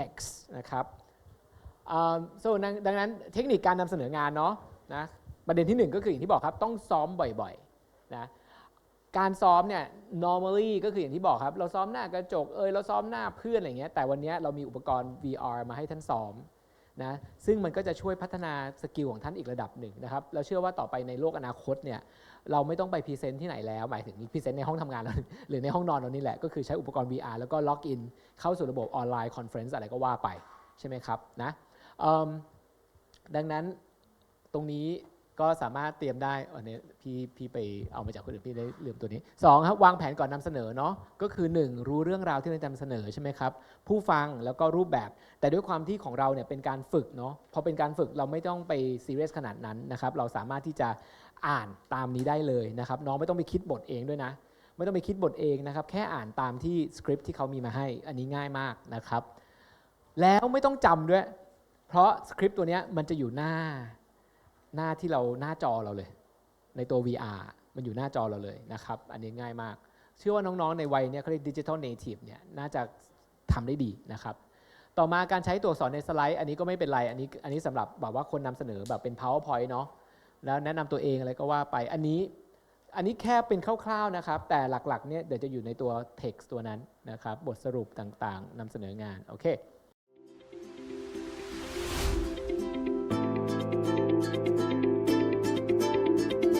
text นะครับอ่า so ดังนั้นเทคนิคการนำเสนองานเนาะนะประเด็นที่หนึ่งก็คืออย่างที่บอกครับต้องซ้อมบ่อยๆนะการซ้อมเนี่ย normally ก็คืออย่างที่บอกครับ เราซ้อมหน้ากระจกเอยเราซ้อมหน้าเพื่อนอะไรเงี้ยแต่วันเนี้ยเรามีอุปกรณ์ VR มาให้ท่านซ้อม นะซึ่งมันก็จะช่วยพัฒนาสกิลของท่านอีกระดับหนึ่งนะครับเราเชื่อว่าต่อไปในโลกอนาคตเนี่ยเราไม่ต้องไปพรีเซนต์ที่ไหนแล้ว หมายถึงพรีเซนต์ในห้องทำงานเราหรือในห้องนอนเรานี่แหละ ก็คือใช้อุปกรณ์ VR แล้วก็ล็อกอินเข้าสู่ระบบออนไลน์คอนเฟรนซ์อะไรก็ว่าไปใช่ไหมครับนะดังนั้นตรงนี้ ก็สามารถเตรียมได้อันนี้พี่พี่ไปเอามาจากคนอื่นพี่ได้ลืมตัวนี้สองครับวางแผนก่อนนำเสนอเนาะก็คือ 1 รู้เรื่องราวที่เราจะนำเสนอใช่ไหมครับผู้ฟังแล้วก็รูปแบบ แต่ด้วยความที่ของเราเนี่ยเป็นการฝึกเนาะพอเป็นการฝึกเราไม่ต้องไปซีเรียสขนาดนั้นนะครับเราสามารถที่จะอ่านตามนี้ได้เลยนะครับน้องไม่ต้องไปคิดบทเองด้วยนะ ไม่ต้องไปคิดบทเองนะครับแค่อ่านตามที่สคริปต์ที่เขามีมาให้ อันนี้ง่ายมากนะครับแล้วไม่ต้องจำด้วย เพราะสคริปต์ตัวนี้มันจะอยู่หน้า หน้าที่เราหน้าจอเราเลย ในตัว VR มันอยู่หน้าจอเราเลยนะครับ อันนี้ง่ายมาก เชื่อว่าน้องๆในวัยเนี้ยเขาเรียกดิจิทัลเนทีฟเนี่ยน่าจะทำได้ดีนะครับ ต่อมาการใช้ตัวอักษรในสไลด์ อันนี้ก็ไม่เป็นไร อันนี้อันนี้สำหรับแบบว่าคนนำเสนอแบบเป็น powerpoint เนาะแล้วแนะนำตัวเองอะไรก็ว่าไปอันนี้อันนี้แค่เป็นคร่าวๆนะครับ แต่หลักๆเนี่ยเดี๋ยวจะอยู่ในตัว text ตัวนั้นนะครับ บทสรุปต่างๆนำเสนองาน โอเค